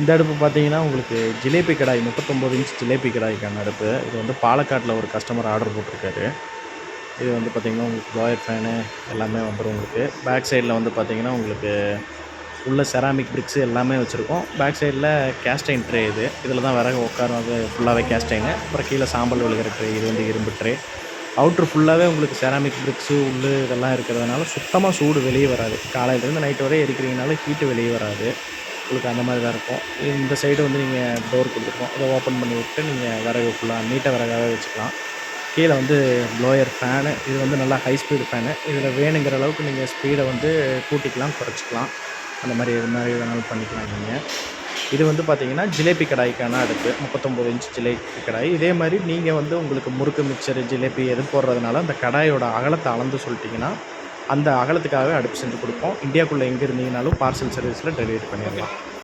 இந்த அடுப்பு பார்த்தீங்கன்னா உங்களுக்கு ஜிலேபி கடாய் முப்பத்தொம்போது இன்ச் ஜிலேபி கடாய்க்கான அடுப்பு. இது வந்து பாலக்காட்டில் ஒரு கஸ்டமர் ஆர்டர் போட்டிருக்காரு. இது வந்து பார்த்திங்கன்னா உங்களுக்கு ப்ளாயர் ஃபேனு எல்லாமே வந்துடும் உங்களுக்கு. பேக் சைடில் வந்து பார்த்திங்கன்னா உங்களுக்கு உள்ள செராமிக் பிரிக்ஸு எல்லாமே வச்சுருக்கோம். பேக் சைடில் கேஸ்டைன் ட்ரே இது. இதில் தான் விறகு உட்காரும். அது ஃபுல்லாகவே கேஸ்டைனு அப்புறம் கீழே சாம்பல் விழுகிற ட்ரே இது வந்து இரும்பு ட்ரே அவுட்ரு ஃபுல்லாகவே உங்களுக்கு செராமிக் பிரிக்ஸு உள்ளு இதெல்லாம் இருக்கிறதுனால சுத்தமாக சூடு வெளியே வராது. காலையிலேருந்து நைட் வரை எரிக்கிறீங்கனால ஹீட்டு வெளியே வராது. உங்களுக்கு அந்த மாதிரி தான் இருக்கும். இந்த சைடு வந்து நீங்கள் டோர் கொடுத்துருக்கோம். அதை ஓப்பன் பண்ணி விட்டு நீங்கள் விறகு ஃபுல்லாக நீட்டாக விறகாகவே வச்சுக்கலாம். கீழே வந்து ப்ளோயர் ஃபேனு இது வந்து நல்லா ஹை ஸ்பீடு ஃபேனு இதில் வேணுங்கிற அளவுக்கு நீங்கள் ஸ்பீடை வந்து கூட்டிக்கலாம் குறைச்சிக்கலாம். அந்த மாதிரி இது மாதிரி வேணாலும் பண்ணிக்கலாம் நீங்கள் இது வந்து பார்த்தீங்கன்னா ஜிலேபி கடாய்க்கான அடுப்பு. முப்பத்தொம்போது இன்ச் ஜிலேபி கடாய். இதே மாதிரி நீங்கள் வந்து உங்களுக்கு முறுக்கு மிக்சர் ஜிலேபி எது போடுறதுனால அந்த கடாயோட அகலத்தை அளந்து சொல்லிட்டிங்கன்னா அந்த அகலத்துக்காகவே அடுப்பு செஞ்சு கொடுப்போம். இந்தியாக்குள்ளே எங்கே இருந்தீங்கனாலும் பார்சல் சர்வீஸில் டெலிவரி பண்ணிடலாம்.